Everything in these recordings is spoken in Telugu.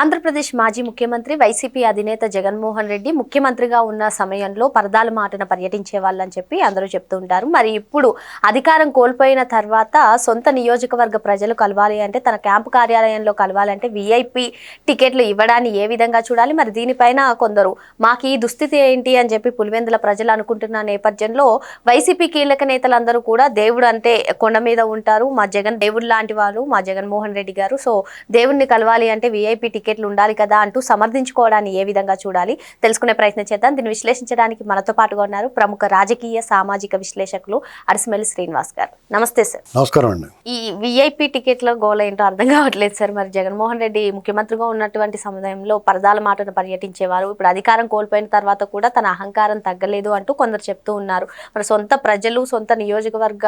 ఆంధ్రప్రదేశ్ మాజీ ముఖ్యమంత్రి వైసీపీ అధినేత జగన్మోహన్ రెడ్డి ముఖ్యమంత్రిగా ఉన్న సమయంలో పరదాల మాటన పర్యటించే వాళ్ళని చెప్పి అందరూ చెప్తూ ఉంటారు. మరి ఇప్పుడు అధికారం కోల్పోయిన తర్వాత సొంత నియోజకవర్గ ప్రజలు కలవాలి అంటే తన క్యాంపు కార్యాలయంలో కలవాలంటే విఐపి టికెట్లు ఇవ్వడాన్ని ఏ విధంగా చూడాలి? మరి దీనిపైన కొందరు మాకు ఈ దుస్థితి ఏంటి? అని చెప్పి పులివెందుల ప్రజలు అనుకుంటున్న నేపథ్యంలో వైసీపీ కీలక నేతలందరూ కూడా దేవుడు అంటే కొండ మీద ఉంటారు. మా జగన్ దేవుడు లాంటి వాళ్ళు మా జగన్మోహన్ రెడ్డి గారు. సో దేవుడిని కలవాలి అంటే విఐపి టికెట్లు ఉండాలి కదా అంటూ సమర్థించుకోవడాన్ని ఏ విధంగా చూడాలి తెలుసుకునే ప్రయత్నం చేద్దాం. దీన్ని విశ్లేషించడానికి మనతో పాటుగా ఉన్నారు ప్రముఖ రాజకీయ సామాజిక విశ్లేషకులు అరసిమెల్లి శ్రీనివాస్ గారు నమస్తే సార్. నమస్కారం అండి. ఈ విఐపి టికెట్ల గోల ఏంటో అర్థం కావట్లేదు సార్. మరి జగన్మోహన్ రెడ్డి ముఖ్యమంత్రిగా ఉన్నటువంటి సమయంలో పరదాల మాటను పర్యటించేవారు. ఇప్పుడు అధికారం కోల్పోయిన తర్వాత కూడా తన అహంకారం తగ్గలేదు అంటూ కొందరు చెప్తూ ఉన్నారు. మరి సొంత ప్రజలు సొంత నియోజకవర్గ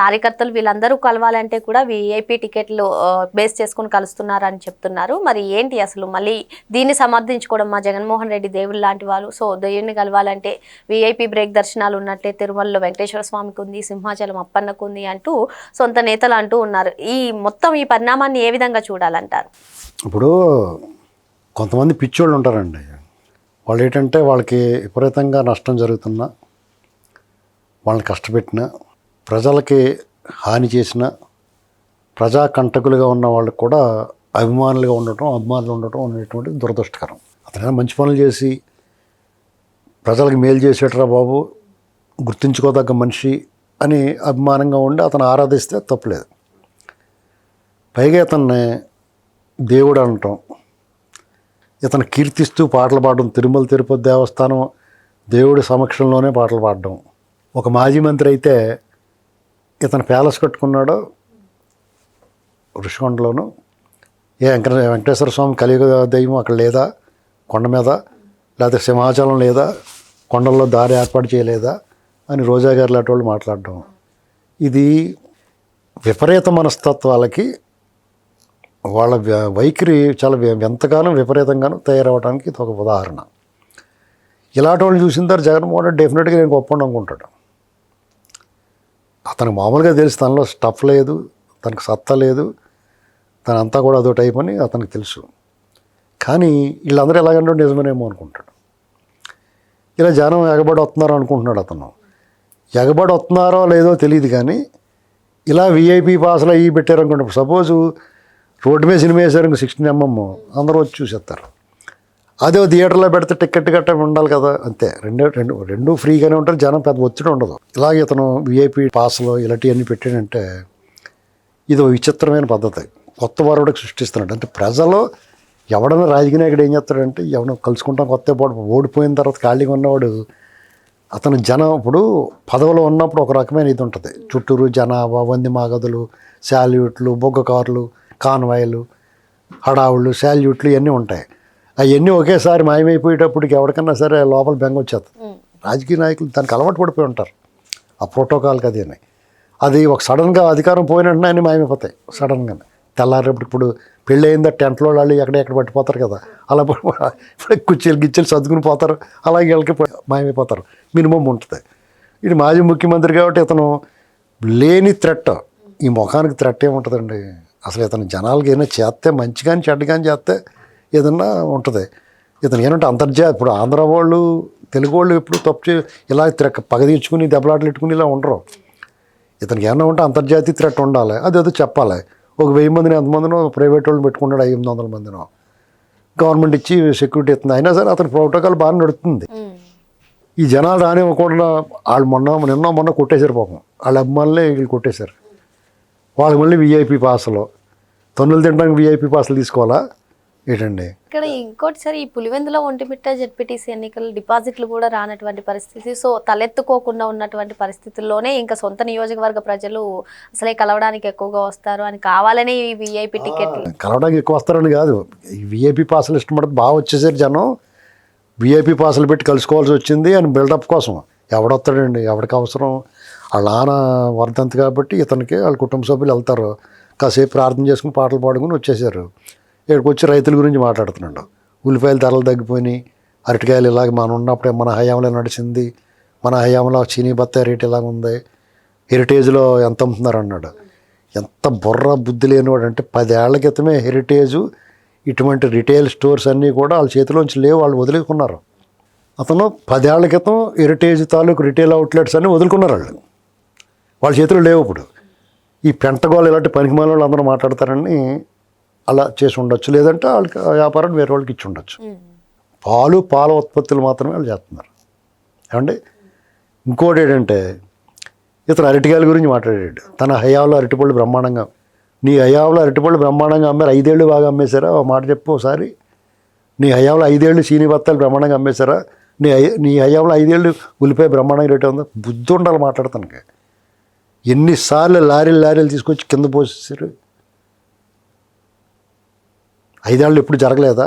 కార్యకర్తలు వీళ్ళందరూ కలవాలంటే కూడా విఐపి టికెట్లు బేస్ చేసుకుని కలుస్తున్నారు అని చెప్తున్నారు. మరి ఏంటి అసలు మళ్ళీ దీన్ని సమర్థించుకోవడం మా జగన్మోహన్ రెడ్డి దేవుడు లాంటి వాళ్ళు. సో దేవుడిని కలవాలంటే విఐపి బ్రేక్ దర్శనాలు ఉన్నట్టే తిరుమలలో వెంకటేశ్వర స్వామికి ఉంది సింహాచలం అప్పన్నకు ఉంది అంటూ సొంత నేతలు అంటూ ఉన్నారు. ఈ మొత్తం ఈ పరిణామాన్ని ఏ విధంగా చూడాలంటారు? ఇప్పుడు కొంతమంది పిచ్చోళ్ళు ఉంటారండి. వాళ్ళు ఏంటంటే వాళ్ళకి విపరీతంగా నష్టం జరుగుతున్నా వాళ్ళని కష్టపెట్టిన ప్రజలకి హాని చేసిన ప్రజా కంటకులుగా ఉన్న వాళ్ళకి కూడా అభిమానులుగా ఉండటం అభిమానులు ఉండటం అనేటువంటి దురదృష్టకరం. అతనైనా మంచి పనులు చేసి ప్రజలకు మేలు చేసేటరా బాబు? గుర్తుంచుకోదగ్గ మనిషి అని అభిమానంగా ఉండి అతను ఆరాధిస్తే తప్పులేదు. పైగా అతన్ని దేవుడు అనటం ఇతను కీర్తిస్తూ పాటలు పాడడం తిరుమల తిరుపతి దేవస్థానం దేవుడి సమక్షంలోనే పాటలు పాడడం. ఒక మాజీ మంత్రి అయితే ఇతను ప్యాలెస్ కట్టుకున్నాడు ఋషికొండలోనూ ఏ వెంకట వెంకటేశ్వర స్వామి కలియుగ దైవం అక్కడ లేదా? కొండ మీద? లేకపోతే సింహాచలం లేదా? కొండల్లో దారి ఏర్పాటు చేయలేదా? అని రోజా గారు లాంటి వాళ్ళు మాట్లాడడం ఇది విపరీత మనస్తత్వాలకి వాళ్ళ వైఖరి చాలా ఎంతగానో విపరీతంగానూ తయారవడానికి ఇది ఒక ఉదాహరణ. ఇలాంటి వాళ్ళు చూసిన తర్వాత జగన్మోహన్ రెడ్డి డెఫినెట్గా నేను గొప్ప అనుకుంటాడు. అతనికి మామూలుగా తెలిసి తనలో స్టఫ్ లేదు తనకు సత్తా లేదు తనంతా కూడా అదో టైప్ అని అతనికి తెలుసు. కానీ వీళ్ళందరూ ఎలాగంటే నిజమేనేమో అనుకుంటాడు. ఇలా జనం ఎగబడి వస్తున్నారు అనుకుంటున్నాడు అతను. ఎగబడి వస్తున్నారో లేదో తెలియదు కానీ ఇలా వీఐపీ పాసులు అవి పెట్టారు సపోజు రోడ్డు మీద సినిమా వేసారు సిక్స్టీన్ ఎంఎం అందరూ వచ్చి చూసేస్తారు. అదే థియేటర్లో పెడితే టికెట్ గట్ట ఉండాలి కదా అంతే. రెండు రెండు రెండు ఫ్రీగానే ఉంటారు జనం పెద్ద ఒత్తిడి ఉండదు. ఇలాగే ఇతను విఐపీ పాసులు ఇలాంటివన్నీ పెట్టాడంటే ఇది విచిత్రమైన పద్ధతి. కొత్త వరుడికి సృష్టిస్తున్నాడు. అంటే ప్రజలు ఎవడన్నా రాజకీయ నాయకుడు ఏం చేస్తాడంటే ఎవడో కలుసుకుంటాం కొత్త పాటు ఓడిపోయిన తర్వాత ఖాళీగా ఉన్నవాడు అతను జనం ఇప్పుడు పదవిలో ఉన్నప్పుడు ఒక రకమైన ఇది ఉంటుంది. చుట్టూరు జనాభా వంది మాగదులు శాల్యూట్లు బొగ్గ కార్లు కాన్వాయిలు హడావుళ్ళు శాల్యూట్లు ఇవన్నీ ఉంటాయి. అవన్నీ ఒకేసారి మాయమైపోయేటప్పటికి ఎవరికన్నా సరే లోపల బెంగ వచ్చేస్తుంది. రాజకీయ నాయకులు దానికి అలవాటు పడిపోయి ఉంటారు. ఆ ప్రోటోకాల్కి అది అని. అది ఒక సడన్గా అధికారం పోయిన వెంటనే అన్నీ మాయమైపోతాయి సడన్గానే. తెల్లారేపటి ఇప్పుడు పెళ్ళి అయిందా టెంట్లో వాళ్ళు ఎక్కడెక్కడ పట్టిపోతారు కదా. అలా ఇప్పుడు కుర్చీలు గిచ్చీలు సర్దుకుని పోతారు. అలాగే వీళ్ళకి మాయమైపోతారు. మినిమం ఉంటుంది. ఇది మాజీ ముఖ్యమంత్రి కాబట్టి ఇతను లేని థ్రెట్ ఈ ముఖానికి థ్రెట్ ఏముంటుందండి? అసలు ఇతను జనాలకి ఏమైనా చేస్తే మంచి కానీ చెడ్డ కానీ చేస్తే ఏదన్నా ఉంటుంది. ఇతను ఏంటంటే అంతర్జాతీయ ఇప్పుడు ఆంధ్ర వాళ్ళు తెలుగు వాళ్ళు ఎప్పుడు తప్పు చే ఇలా త్రెక్క పగ తీర్చుకుని దెబ్బలాటలు పెట్టుకుని ఇలా ఉండరు. ఇతనికి ఏమైనా ఉంటే అంతర్జాతీయ థ్రెట్ ఉండాలి. అది చెప్పాలి. ఒక వెయ్యి మందిని ఎంతమందినో ప్రైవేట్ వాళ్ళు పెట్టుకున్నాడు ఎనిమిది వందల మందినో. గవర్నమెంట్ ఇచ్చి సెక్యూరిటీ ఇస్తుంది. అయినా సరే అతని ప్రోటోకాల్ బాగా నడుస్తుంది ఈ జనాలు రానివ్వకుండా వాళ్ళు మొన్న నిన్న మొన్న కొట్టేశారు పాపం. వాళ్ళ అభిమానులే వీళ్ళు కొట్టేశారు. వాళ్ళకి మళ్ళీ విఐపి పాసలు తన్నులు తినడానికి విఐపి పాసలు తీసుకోవాలా? ఏంటండి? ఇక్కడ ఇంకోటి సార్ ఈ పులివెందుల ఒంటిమిట్ట జెడ్పీటీసీ ఎన్నికలు డిపాజిట్లు కూడా రానటువంటి పరిస్థితి. సో తలెత్తుకోకుండా ఉన్నటువంటి పరిస్థితుల్లోనే ఇంకా సొంత నియోజకవర్గ ప్రజలు అసలే కలవడానికి ఎక్కువగా వస్తారు అని కావాలని ఈ విఐపి టికెట్లు. కలవడానికి ఎక్కువ వస్తారని కాదు. ఈ విఐపి పాసలు ఇష్టపడితే బాగా వచ్చేసారు జనం విఐపి పాసలు పెట్టి కలుసుకోవాల్సి వచ్చింది అని బిల్డప్ కోసం. ఎవడొస్తాడండి? ఎవరికి అవసరం? వాళ్ళ నాన్న వర్ధంతి కాబట్టి ఇతనికి వాళ్ళ కుటుంబ సభ్యులు వెళ్తారు. కాసేపు ప్రార్థన చేసుకుని పాటలు పాడుకుని వచ్చేసారు. ఇక్కడికి వచ్చి రైతుల గురించి మాట్లాడుతున్నాడు. ఉల్లిపాయలు ధరలు తగ్గిపోయినాయి. అరటికాయలు ఇలాగ మనం ఉన్నప్పుడే మన హయాంలో నడిచింది. మన హయాంలో చీనీ బత్తాయి రేట్ ఇలాగ ఉంది. హెరిటేజ్లో ఎంత అమ్ముతున్నారు అన్నాడు. ఎంత బుర్ర బుద్ధి లేనివాడు అంటే పదేళ్ళ క్రితమే హెరిటేజు ఇటువంటి రిటైల్ స్టోర్స్ అన్నీ కూడా వాళ్ళ చేతిలోంచి లేవు వాళ్ళు వదిలేకున్నారు. అతను పదేళ్ళ క్రితం హెరిటేజ్ తాలూకు రిటైల్ అవుట్లెట్స్ అన్నీ వదులుకున్నారు వాళ్ళు. వాళ్ళ చేతిలో లేవు ఇప్పుడు. ఈ పెంటగోలు ఇలాంటి పనికిమాల వాళ్ళు అందరూ మాట్లాడతారని అలా చేసి ఉండొచ్చు. లేదంటే వాళ్ళకి వ్యాపారాన్ని వ్యాపారం వేరే వాళ్ళకి ఇచ్చి ఉండొచ్చు. పాలు పాల ఉత్పత్తులు మాత్రమే వాళ్ళు చేస్తున్నారు. ఏమండి? ఇంకోటి ఏంటంటే ఇతను అరటికాయల గురించి మాట్లాడాడు. తన హయాంలో అరటిపళ్ళు బ్రహ్మాండంగా నీ హయాంలో అరటిపళ్ళు బ్రహ్మాండంగా అమ్మారు ఐదేళ్ళు బాగా అమ్మేశారా? ఒక మాట చెప్పు ఒకసారి. నీ హయాంలో ఐదేళ్ళు సీని బత్తాలు బ్రహ్మాండంగా అమ్మేశారా? నీ నీ హయాంలో ఐదేళ్ళు ఉల్లిపాయ బ్రహ్మాండంగా రేటు ఉందా? బుద్ధి ఉండాలి మాట్లాడతానికి. ఎన్నిసార్లు లారీలు లారీలు తీసుకొచ్చి కింద పోసేసారు ఐదేళ్ళు ఎప్పుడు జరగలేదా?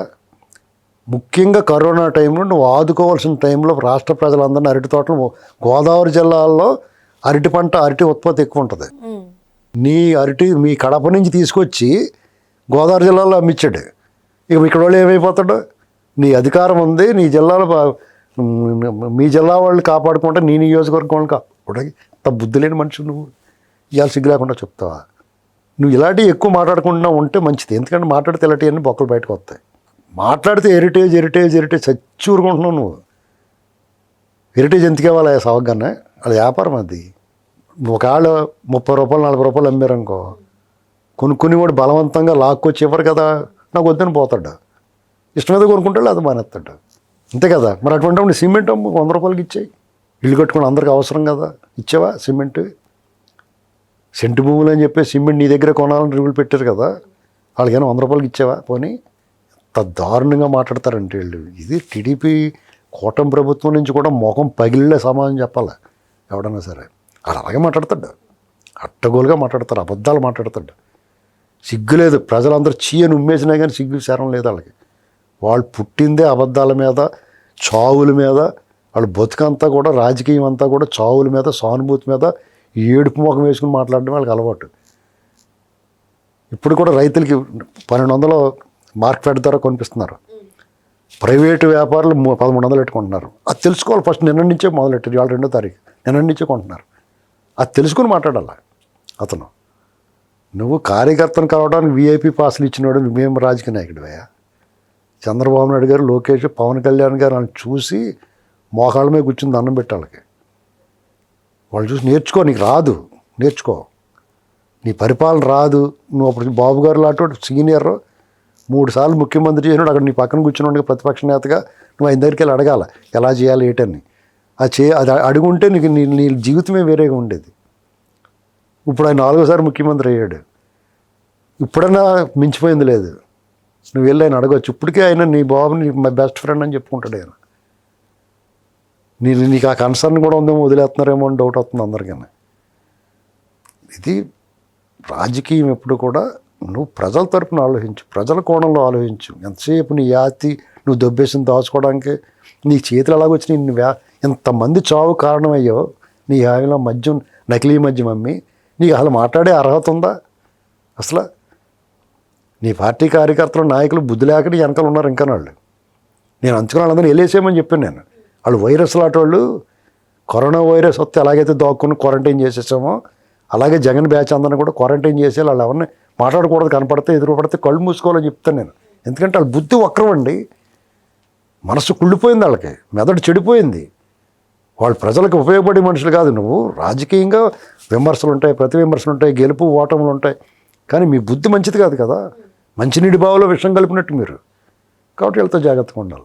ముఖ్యంగా కరోనా టైంలో నువ్వు ఆదుకోవాల్సిన టైంలో రాష్ట్ర ప్రజలందరినీ అరటి తోటలు గోదావరి జిల్లాలో అరటి పంట అరటి ఉత్పత్తి ఎక్కువ ఉంటుంది. నీ అరటి మీ కడప నుంచి తీసుకొచ్చి గోదావరి జిల్లాలో అమ్మించాడు ఇక ఇక్కడ వాళ్ళు ఏమైపోతాడు? నీ అధికారం ఉంది నీ జిల్లాలో మీ జిల్లా వాళ్ళు కాపాడుకుంటే నీ నియోజకవర్గం వాళ్ళు కాపాడు అంత బుద్ధి లేని మనిషి నువ్వు. ఇవాళ సిగ్గు లేకుండా చెప్తావా? నువ్వు ఇలాంటివి ఎక్కువ మాట్లాడకుండా ఉంటే మంచిది. ఎందుకంటే మాట్లాడితే ఇలాంటివన్నీ బొక్కలు బయటకు వస్తాయి. మాట్లాడితే హెరిటేజ్ హెరిటేజ్ హెరిటేజ్ చచ్చూరుకుంటున్నావు నువ్వు. హెరిటేజ్ ఎందుకు ఇవ్వాలి సవగ్గానే? అది వ్యాపారం అది. ఒకవేళ ముప్పై రూపాయలు నలభై రూపాయలు అమ్మారనుకో కొనుక్కుని వాడు బలవంతంగా లాక్కొచ్చి ఇవ్వరు కదా నాకు వద్దని పోతాడు. ఇష్టం మీద కొనుక్కుంటాడు అది మానేస్తాడు. అంతే కదా. మరి అటువంటి సిమెంట్ వంద రూపాయలకి ఇచ్చాయి. ఇల్లు కట్టుకుని అందరికి అవసరం కదా. ఇచ్చావా? సిమెంట్ సెంటు భూములు అని చెప్పి సిమెంట్ నీ దగ్గర కొనాలని రూల్ పెట్టారు కదా వాళ్ళకేమో వంద రూపాయలకి ఇచ్చావా? పోనీ. ఎంత దారుణంగా మాట్లాడతారంటే వీళ్ళు. ఇది టీడీపీ కూటమి ప్రభుత్వం నుంచి కూడా మొఖం పగిలిలే సమాధానం చెప్పాలి? ఎవడన్నా సరే. వాళ్ళు అలాగే మాట్లాడతాడు. అట్టగోలుగా మాట్లాడతారు. అబద్ధాలు మాట్లాడతాడు. సిగ్గు లేదు. ప్రజలందరూ చీయని ఉమ్మేసినా కానీ సిగ్గు శారం లేదు వాళ్ళకి. వాళ్ళు పుట్టిందే అబద్ధాల మీద చావుల మీద. వాళ్ళ బతుకంతా కూడా రాజకీయం అంతా కూడా చావుల మీద సానుభూతి మీద ఏడుపు ముఖం వేసుకుని మాట్లాడడం వాళ్ళకి అలవాటు. ఇప్పుడు కూడా రైతులకి పన్నెండు వందలు మార్కెట్ ద్వారా కొనిపిస్తున్నారు. ప్రైవేటు వ్యాపారులు పదమూడు వందలు పెట్టుకుంటున్నారు. అది తెలుసుకోవాలి ఫస్ట్ నిన్న నుంచే మొదలెట్టారు ఇవాళ రెండో తారీఖు. నిన్న నుంచే కొంటున్నారు. అది తెలుసుకుని మాట్లాడాలి అతను? నువ్వు కార్యకర్తను కలవడానికి వీఐపీ పాసులు ఇచ్చినోడు మేము రాజకీయ నాయకుడివయ్యా చంద్రబాబు నాయుడు గారు లోకేష్ పవన్ కళ్యాణ్ గారు అని చూసి మోకాళ్ళ మీద కూర్చుని దండం పెట్టాలకి. వాళ్ళు చూసి నేర్చుకో నీకు రాదు. నేర్చుకో. నీ పరిపాలన రాదు. నువ్వు అప్పుడు బాబు గారు లాంటి సీనియర్ మూడు సార్లు ముఖ్యమంత్రి చేసినాడు అక్కడ నీ పక్కన కూర్చుని ప్రతిపక్ష నేతగా నువ్వు ఆయన దగ్గరికి వెళ్ళి అడగాల ఎలా చేయాలి ఏటని. అది చే అది అడుగుంటే నీకు నీ నీ జీవితమే వేరేగా ఉండేది. ఇప్పుడు ఆయన నాలుగోసారి ముఖ్యమంత్రి అయ్యాడు. ఇప్పుడన్నా మించిపోయింది లేదు. నువ్వు వెళ్ళి ఆయన అడగచ్చు. ఇప్పటికే ఆయన నీ బాబుని మై బెస్ట్ ఫ్రెండ్ అని చెప్పుకుంటాడు ఆయన. నేను నీకు ఆ కన్సర్న్ కూడా ఉందేమో వదిలేస్తున్నారేమో అని డౌట్ అవుతుంది అందరికీ ఇది రాజకీయం ఎప్పుడు కూడా నువ్వు ప్రజల తరపున ఆలోచించు ప్రజల కోణంలో ఆలోచించు. ఎంతసేపు నీ యాతి నువ్వు దొబ్బేసిన దాచుకోవడానికి నీ చేతులు ఎలాగొచ్చి నిన్ను వ్యా ఎంతమంది చావు కారణమయ్యో నీ హామీలో మద్యం నకిలీ మద్యం అమ్మి నీకు అసలు మాట్లాడే అర్హత ఉందా? అసలు నీ పార్టీ కార్యకర్తలు నాయకులు బుద్ధి లేకుండా వెనకాల ఉన్నారు ఇంకా వాళ్ళు నేను అంచుకున్న వాళ్ళందరినీ వెళ్ళేసేయమని చెప్పాను నేను. వాళ్ళు వైరస్ లాంటి వాళ్ళు కరోనా వైరస్ వస్తే ఎలాగైతే దాక్కుని క్వారంటైన్ చేసేసామో అలాగే జగన్ బ్యాచ్ అందరిని కూడా క్వారంటైన్ చేసి వాళ్ళు ఎవరిని మాట్లాడకూడదు కనపడితే ఎదురు పడితే కళ్ళు మూసుకోవాలని చెప్తాను నేను. ఎందుకంటే వాళ్ళ బుద్ధి వక్రమండి మనసు కుళ్ళిపోయింది వాళ్ళకి మెదడు చెడిపోయింది. వాళ్ళు ప్రజలకు ఉపయోగపడే మనుషులు కాదు నువ్వు. రాజకీయంగా విమర్శలు ఉంటాయి ప్రతి విమర్శలు ఉంటాయి గెలుపు ఓటములు ఉంటాయి. కానీ మీ బుద్ధి మంచిది కాదు కదా. మంచినీటి బావులో విషం కలిపినట్టు మీరు. కాబట్టి వీళ్ళతో జాగ్రత్తగా ఉండాలి.